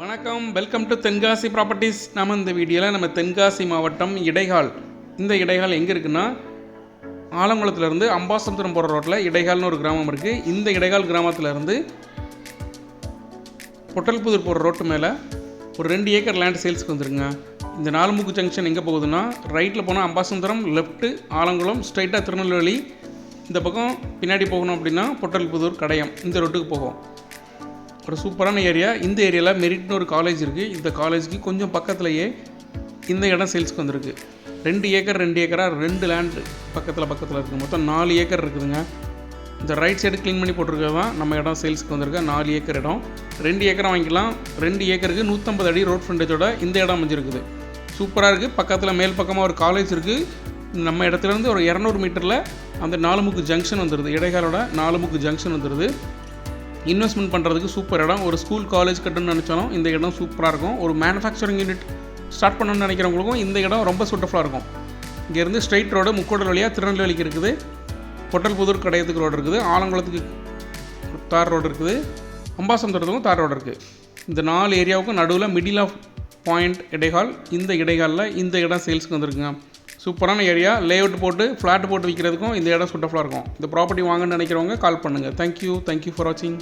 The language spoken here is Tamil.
வணக்கம். வெல்கம் டு தென்காசி ப்ராப்பர்ட்டிஸ் நம்ம இந்த வீடியோவில் நம்ம தென்காசி மாவட்டம் இடைகால். இந்த இடைகால் எங்கே இருக்குன்னா ஆலங்குளத்துலேருந்து அம்பாசமுத்திரம் போகிற ரோட்டில் இடைகால்னு ஒரு கிராமம் இருக்குது இந்த இடைகால் கிராமத்துலேருந்து பொட்டல்புதூர் போகிற ரோட்டு மேலே ஒரு ரெண்டு ஏக்கர் லேண்ட் சேல்ஸ்க்கு வந்துருங்க. இந்த நாலுமுக்கு ஜங்ஷன் எங்கே போகுதுன்னா ரைட்டில் போனால் அம்பாசமுத்திரம் லெஃப்ட்டு ஆலங்குளம் ஸ்ட்ரைட்டாக திருநெல்வேலி. இந்த பக்கம் பின்னாடி போகணும் அப்படின்னா பொட்டல்புதூர் கடையம். இந்த ரோட்டுக்கு போகும். ஒரு சூப்பரான ஏரியா. இந்த ஏரியாவில் மெரிட்னு ஒரு காலேஜ் இருக்குது இந்த காலேஜுக்கு கொஞ்சம் பக்கத்துலேயே இந்த இடம் சேல்ஸ்க்கு வந்திருக்கு. ரெண்டு ஏக்கர் ரெண்டு ஏக்கராக ரெண்டு லேண்டு பக்கத்தில் பக்கத்தில் இருக்குது மொத்தம் நாலு ஏக்கர் இருக்குதுங்க. இந்த ரைட் சைடு க்ளீன் பண்ணி போட்டிருக்கிறது தான் நம்ம இடம் சேல்ஸ்க்கு வந்திருக்கு. நாலு ஏக்கர் இடம். ரெண்டு ஏக்கரை வாங்கிக்கலாம். ரெண்டு ஏக்கருக்கு நூற்றம்பது அடி ரோட் ஃப்ரண்டேஜோட இந்த இடம் அமைஞ்சிருக்குது. சூப்பராக இருக்குது பக்கத்தில் மேல் பக்கமாக ஒரு காலேஜ் இருக்குது நம்ம இடத்துலேருந்து ஒரு இரநூறு மீட்டரில் அந்த நாலுமுக்கு ஜங்ஷன் வந்துடுது இடைக்காலோட நாலுமுக்கு ஜங்ஷன் வந்துடுது இன்வெஸ்ட்மெண்ட் பண்ணுறதுக்கு சூப்பர் இடம். ஒரு ஸ்கூல் காலேஜ் கட்டணும்னு நினச்சாலும் இந்த இடம் சூப்பராக இருக்கும். ஒரு மேனுஃபேக்சரிங் யூனிட் ஸ்டார்ட் பண்ணணும்னு நினைக்கிறவங்களுக்கும் இந்த இடம் ரொம்ப சூட்டஃபுல்லாக இருக்கும். இங்கேருந்து ஸ்ட்ரைட் ரோடு முக்கோடல் வழியாக திருநெல்வேலிக்கு இருக்குது. பொட்டல்புதூர் கடையத்துக்கு ரோடு இருக்குது. ஆலங்குளத்துக்கு தார் ரோடு இருக்குது. அம்பாசமுத்திரத்துக்கும் தார் ரோடு இருக்குது இந்த நாலு ஏரியாவுக்கும் நடுவில் மிடில் ஆஃப் பாயிண்ட் இடைகால். இந்த இடைகாலில் இந்த இடம் சேல்ஸ்க்கு வந்திருக்குங்க. சூப்பரான ஏரியா. லேஅவுட் போட்டு ஃப்ளாட் போட்டு விற்கிறதுக்கும் இந்த இடம் சூட்டஃபுல்லாக இருக்கும். இந்த ப்ராப்பர்ட்டி வாங்கன்னு நினைக்கிறவங்க கால் பண்ணுங்கள் தேங்க்யூ தேங்க்யூ ஃபார் வாட்சிங்